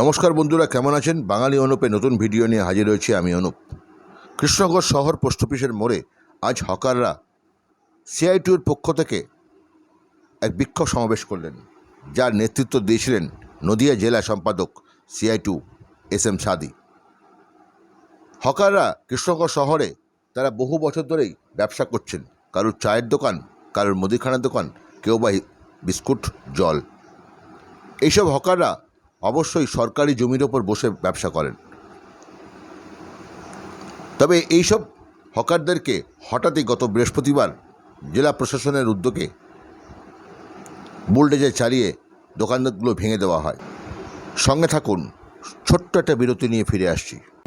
নমস্কার বন্ধুরা, কেমন আছেন? বাঙালি অনুপে নতুন ভিডিও নিয়ে হাজির হয়েছি আমি অনুপ। কৃষ্ণগড় শহর পোস্ট অফিসের মোড়ে আজ হকাররা সিআইটিউর পক্ষ থেকে এক বিক্ষোভ সমাবেশ করলেন, যার নেতৃত্ব দিয়েছিলেন নদিয়া জেলা সম্পাদক সিআইটু এস এম সাদি। হকাররা কৃষ্ণগড় শহরে তারা বহু বছর ধরেই ব্যবসা করছেন। কারোর চায়ের দোকান, কারোর মুদিখানার দোকান, কেউ বা বিস্কুট, জল। এইসব হকাররা অবশ্যই সরকারি জমির ওপর বসে ব্যবসা করেন। তবে এইসব হকারদেরকে হঠাৎই গত বৃহস্পতিবার জেলা প্রশাসনের উদ্যোগে বুলডেজে চালিয়ে দোকানদারগুলো ভেঙে দেওয়া হয়। সঙ্গে থাকুন, ছোট্ট একটা বিরতি নিয়ে ফিরে আসছি।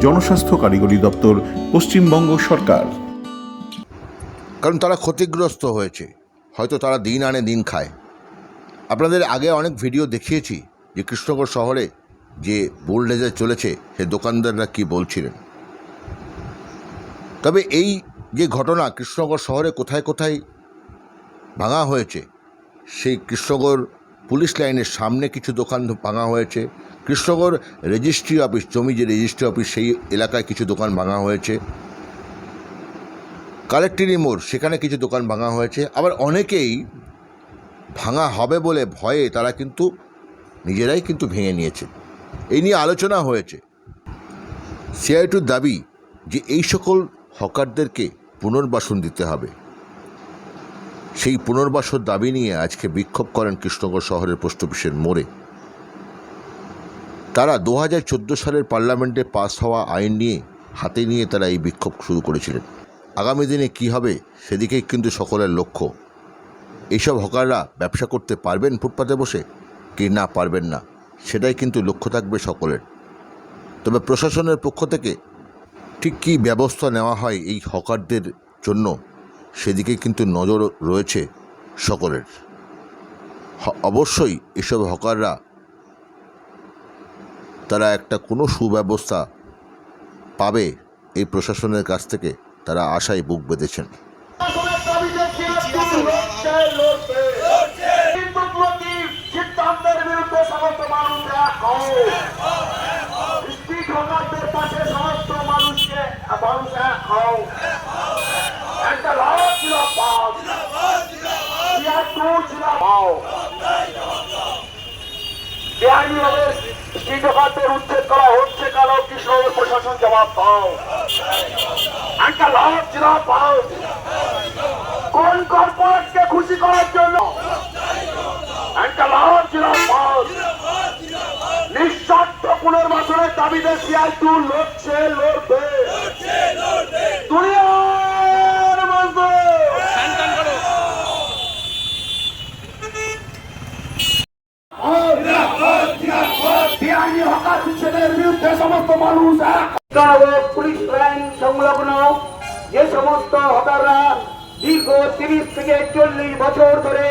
জনস্বাস্থ্য কারিগরি দপ্তর, পশ্চিমবঙ্গ সরকার। কারণ তারা ক্ষতিগ্রস্ত হয়েছে। হয়তো তারা দিন আনে দিন খায়। আপনাদের আগে অনেক ভিডিও দেখিয়েছি যে কৃষ্ণগড় শহরে যে বোল্ডেজে চলেছে, সে দোকানদাররা কি বলছিলেন। তবে এই যে ঘটনা কৃষ্ণগড় শহরে কোথায় কোথায় ভাঙা হয়েছে, সেই কৃষ্ণগড় পুলিশ লাইনের সামনে কিছু দোকান ভাঙা হয়েছে। কৃষ্ণগড় রেজিস্ট্রি অফিস, জমি যে রেজিস্ট্রি অফিস, সেই এলাকায় কিছু দোকান ভাঙা হয়েছে। কালেক্টরি মোড়, সেখানে কিছু দোকান ভাঙা হয়েছে। আবার অনেকেই ভাঙা হবে বলে ভয়ে তারা কিন্তু নিজেরাই কিন্তু ভেঙে নিয়েছে। এই নিয়ে আলোচনা হয়েছে। সিআইটুর দাবি যে এই সকল হকারদেরকে পুনর্বাসন দিতে হবে। সেই পুনর্বাসন দাবি নিয়ে আজকে বিক্ষোভ করেন কৃষ্ণগড় শহরের পোস্ট অফিসের মোড়ে। তারা দু হাজার চোদ্দ সালের পার্লামেন্টে পাস হওয়া আইন নিয়ে হাতে নিয়ে তারা এই বিক্ষোভ শুরু করেছিলেন। আগামী দিনে কি হবে সেদিকেই কিন্তু সকলের লক্ষ্য। এইসব হকাররা ব্যবসা করতে পারবেন ফুটপাতে বসে, কি না পারবেন না, সেটাই কিন্তু লক্ষ্য থাকবে সকলের। তবে প্রশাসনের পক্ষ থেকে ঠিক কী ব্যবস্থা নেওয়া হয় এই হকারদের জন্য সেদিকে কিন্তু নজর রয়েছে সকলের। অবশ্যই এসব হকাররা তারা একটা কোনো সুব্যবস্থা পাবে এই প্রশাসনের কাছ থেকে তারা আশায় বুক বেঁধেছেন। দাবিতে হকারদের উচ্ছেদ করা হচ্ছে কেন? কৃষ্ণনগর প্রশাসন জবাব পাও একটা লাল জিরাফ পাও কোন কর্পোরেটকে খুশি করার জন্য? একটা লাল জিরাফ পাও নিঃস্বার্থ পুনর্বাসনের দাবিতে সিআইটু লড়ছে, লড়বে। দুনিয়ার বেআইনি হকার উচ্ছেদের বিরুদ্ধে সমস্ত মানুষ পুলিশ লাইন সংলগ্ন যে সমস্ত হকাররা দীর্ঘ তিরিশ থেকে চল্লিশ বছর ধরে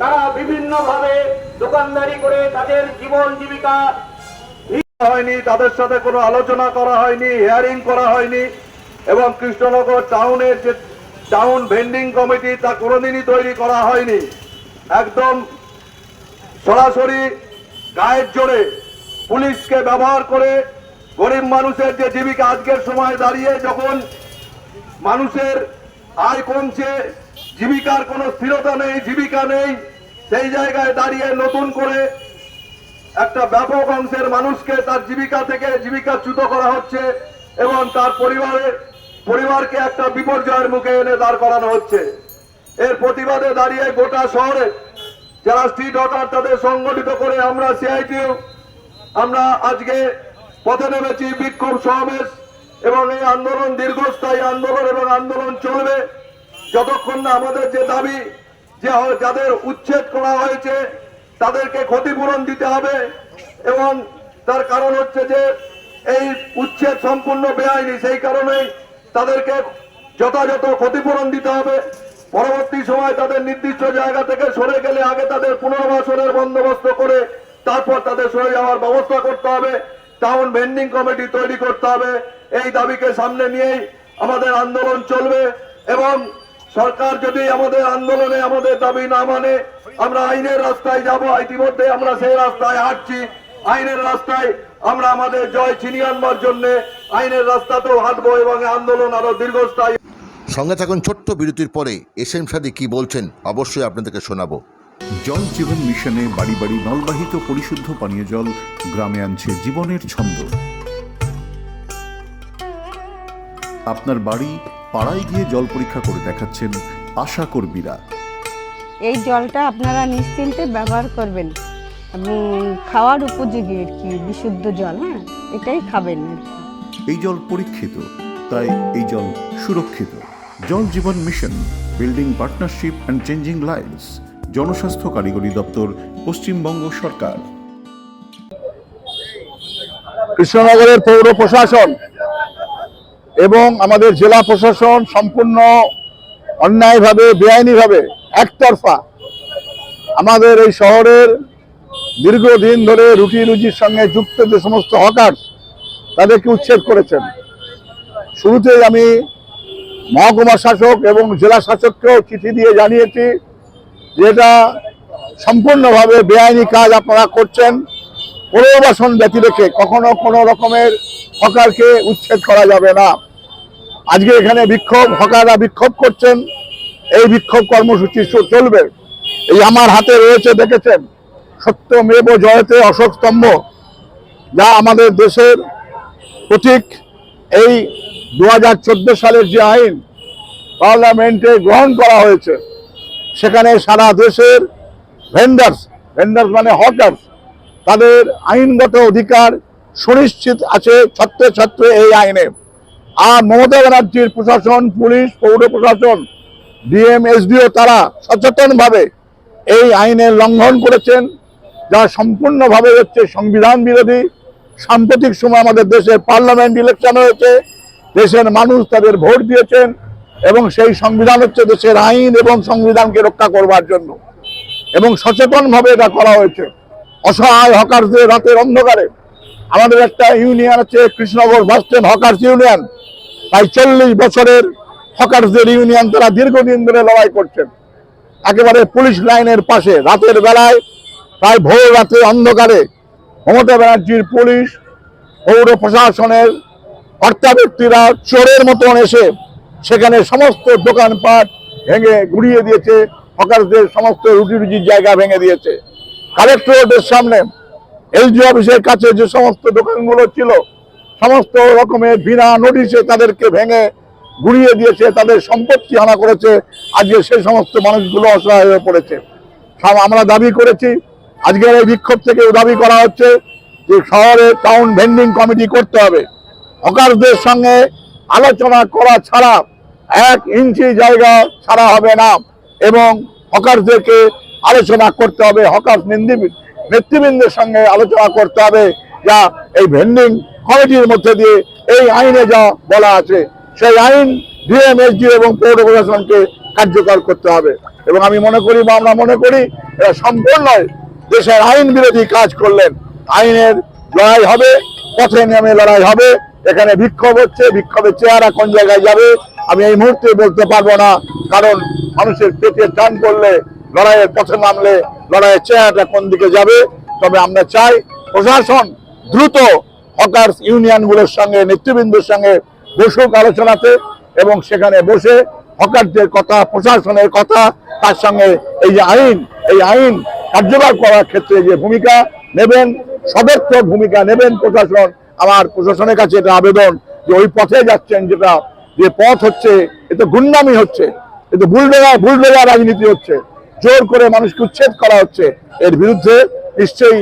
তারা বিভিন্ন ভাবে দোকানদারি করে তাদের জীবন জীবিকা হয়নি তাদের সাথে কোনো আলোচনা করা হয়নি হিয়ারিং করা হয়নি এবং কৃষ্ণনগর টাউনের যে টাউন ভেন্ডিং কমিটি তা কোনোদিনই তৈরি করা হয়নি। একদম সরাসরি গায়ের জোরে পুলিশকে ব্যবহার করে গরিব মানুষের যে জীবিকা আজকের সময় দাঁড়িয়ে যখন মানুষের আয় কমছে, জীবিকার কোনো স্থিরতা নেই, জীবিকা নেই, সেই জায়গায় দাঁড়িয়ে নতুন করে একটা ব্যাপক অংশের মানুষকে তার জীবিকা থেকে জীবিকাচ্যুত করা হচ্ছে এবং তার পরিবারে, পরিবারকে একটা বিপর্যয়ের মুখে এনে দাঁড় করানো হচ্ছে। এর প্রতিবাদে দাঁড়িয়ে গোটা শহরে যারা স্ট্রিট হকার তাদের সংগঠিত করে আমরা সিআইটিউ আমরা আজকে পথে নেমেছি বিক্ষোভ সমাবেশ এবং এই আন্দোলন দীর্ঘস্থায়ী আন্দোলন এবং আন্দোলন চলবে। যতক্ষণ না আমাদের যে দাবি, যে যাদের উচ্ছেদ করা হয়েছে, তাদেরকে ক্ষতিপূরণ দিতে হবে এবং তার কারণ হচ্ছে যে এই উচ্ছেদ সম্পূর্ণ বেআইনি, সেই কারণেই তাদেরকে যথাযথ ক্ষতিপূরণ দিতে হবে। পরবর্তী সময় তাদের নির্দিষ্ট জায়গা থেকে সরে গেলে আগে তাদের পুনর্বাসনের বন্দোবস্ত করে তারপর তাদের সরে যাওয়ার ব্যবস্থা করতে হবে। টাউন ভেন্ডিং কমিটি তৈরি করতে হবে। এই দাবিকে সামনে নিয়েই আমাদের আন্দোলন চলবে এবং সরকার যদি আমাদের আন্দোলনে আমাদের দাবি না মানে আমরা আইনের রাস্তায় যাব। ইতিমধ্যে আমরা সেই রাস্তায় হাঁটছি। আইনের রাস্তায় আমরা আমাদের জয় ছিনিয়ে আনবার জন্য আইনের রাস্তাতেও হাঁটবো এবং আন্দোলন আরও দীর্ঘস্থায়ী সঙ্গে থাকুন ছোট্ট বিরতির পরে। এস এম সাদি কী বলছেন, অবশ্যই আপনাদেরকে শোনাবো। জল জীবন মিশনে বাড়ি বাড়ি নলবাহিত পরিশুদ্ধ পানীয় জল গ্রামে আনছে জীবনের ছন্দ। আপনার বাড়ি পাড়ায় গিয়ে জল পরীক্ষা করে দেখাচ্ছেন আশা কর্মীরা। এই জলটা আপনারা নিশ্চিন্তে ব্যবহার করবেন। এবং খাওয়ার উপযোগী আর কি বিশুদ্ধ জল হ্যাঁ? এটাই খাবেন এই জল পরীক্ষিত তাই এই জল সুরক্ষিত। Jal Jeevan mission building partnership and changing lives. জনস্বাস্থ্য কারিগরি দপ্তর, পশ্চিমবঙ্গ সরকার। কৃষ্ণনগরের পৌর প্রশাসন এবং আমাদের জেলা প্রশাসন সম্পূর্ণ অন্যায়ভাবে, বেআইনিভাবে একতরফা আমাদের এই শহরের দীর্ঘদিন ধরে রুটি রুজির সঙ্গে যুক্ত যে সমস্ত হকার, তাদেরকে উচ্ছেদ করেছেন। শুরুতেই আমি মহকুমা শাসক এবং জেলা শাসককেও চিঠি দিয়ে জানিয়েছি যে এটা সম্পূর্ণভাবে বেআইনি কাজ আপনারা করছেন, পুনর্বাসন ব্যতি রেখে কখনো কোনো রকমের হকারকে উচ্ছেদ করা যাবে না। আজকে এখানে বিক্ষোভ, হকাররা বিক্ষোভ করছেন, এই বিক্ষোভ কর্মসূচি চলবে। এই আমার হাতে রয়েছে, দেখেছেন? সত্যমেব জয়তে অশোক স্তম্ভ, যা আমাদের দেশের প্রতীক। এই দু হাজার চোদ্দ সালের যে আইন, পার্লামেন্টে গ্রহণ করা হয়েছে সেখানে সারা দেশের ভেন্ডার্স ভেন্ডার্স মানে হকার্স তাদের আইনগত অধিকার সুনিশ্চিত আছে ছত্রে ছত্রে এই আইনে। আর মমতা ব্যানার্জির প্রশাসন, পুলিশ, পৌর প্রশাসন ডিএম এসডিও তারা সচেতনভাবে এই আইনের লঙ্ঘন করেছেন, যা সম্পূর্ণভাবে হচ্ছে সংবিধান বিরোধী। সাম্প্রতিক সময় আমাদের দেশে পার্লামেন্ট ইলেকশন হয়েছে, দেশের মানুষ তাদের ভোট দিয়েছেন এবং সেই সংবিধান হচ্ছে দেশের আইন এবং সংবিধানকে রক্ষা করবার জন্য। এবং সচেতনভাবে এটা করা হয়েছে। অসহায় হকারদের রাতের অন্ধকারে। আমাদের একটা ইউনিয়ন আছে, কৃষ্ণনগর বাসস্ট্যান্ড হকার্স ইউনিয়ন। প্রায় চল্লিশ বছরের হকার্সদের ইউনিয়ন তারা দীর্ঘদিন ধরে লড়াই করছেন। একেবারে পুলিশ লাইনের পাশে, রাতের বেলায়, প্রায় ভোর রাতে অন্ধকারে মমতা ব্যানার্জির পুলিশ, পৌর প্রশাসনের কর্তা ব্যক্তিরা চোরের মতন এসে সেখানে সমস্ত দোকানপাট ভেঙে গুড়িয়ে দিয়েছে। হকারদের সমস্ত রুটি রুজির জায়গা ভেঙে দিয়েছে। কালেক্টরেটের সামনে এলজি অফিসের কাছে যে সমস্ত দোকানগুলো ছিল, সমস্ত রকমের বিনা নোটিশে তাদেরকে ভেঙে গুড়িয়ে দিয়েছে, তাদের সম্পত্তি হানা করেছে। আজকে সেই সমস্ত মানুষগুলো অসহায় হয়ে পড়েছে। আমরা দাবি করেছি। আজকের এই বিক্ষোভ থেকে দাবি করা হচ্ছে যে শহরে টাউন ভেন্ডিং কমিটি করতে হবে। হকারদের সঙ্গে আলোচনা করা ছাড়া এক ইঞ্চি জায়গা ছাড়া হবে না। এবং হকারদেরকে আলোচনা করতে হবে, হকার নেতৃবৃন্দের সঙ্গে আলোচনা করতে হবে, যা এই ভেন্ডিং কমিটির মধ্যে দিয়ে এই আইনে যা বলা আছে, সেই আইন ডিএমএসডি এবং পৌর প্রশাসনকে কার্যকর করতে হবে। এবং আমি মনে করি বা আমরা মনে করি, এরা সম্পূর্ণ দেশের আইন বিরোধী কাজ করলেন। আইনের লড়াই হবে, পথে নেমে লড়াই হবে, এখানে বিক্ষোভ হচ্ছে, বিক্ষোভের চেহারা কোন জায়গায় যাবে আমি এই মুহূর্তে বলতে পারব না, কারণ মানুষের পেটে টান করলে লড়াইয়ের পথে নামলে, লড়াইয়ের চেহারাটা কোন দিকে যাবে? তবে আমরা চাই প্রশাসন দ্রুত হকার্স ইউনিয়নগুলোর সঙ্গে, নেতৃবৃন্দের সঙ্গে বসুক আলোচনাতে এবং সেখানে বসে হকারদের কথা, প্রশাসনের কথা, তার সঙ্গে এই যে আইন, এই আইন কার্যকর করার ক্ষেত্রে যে ভূমিকা নেবেন, সদর্থক ভূমিকা নেবেন প্রশাসন, আমার প্রশাসনের কাছে এটা আবেদন যে ওই পথে যাচ্ছেন যেটা যে পথ হচ্ছে এ তো গুন্ডামি হচ্ছে এ তো বুলডোজা বুলডোজা রাজনীতি হচ্ছে। জোর করে মানুষকে উচ্ছেদ করা হচ্ছে। এর বিরুদ্ধে নিশ্চয়ই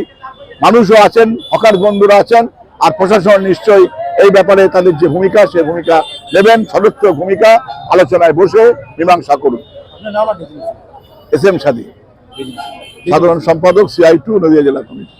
মানুষও আছেন হকার বন্ধুরা আছেন আর প্রশাসন নিশ্চয়ই এই ব্যাপারে তাদের যে ভূমিকা সে ভূমিকা নেবেন। সদস্য ভূমিকা আলোচনায় বসে মীমাংসা করুন। এস এম সাদি সাধারণ সম্পাদক সিআই টু নদিয়া জেলা কমিটি।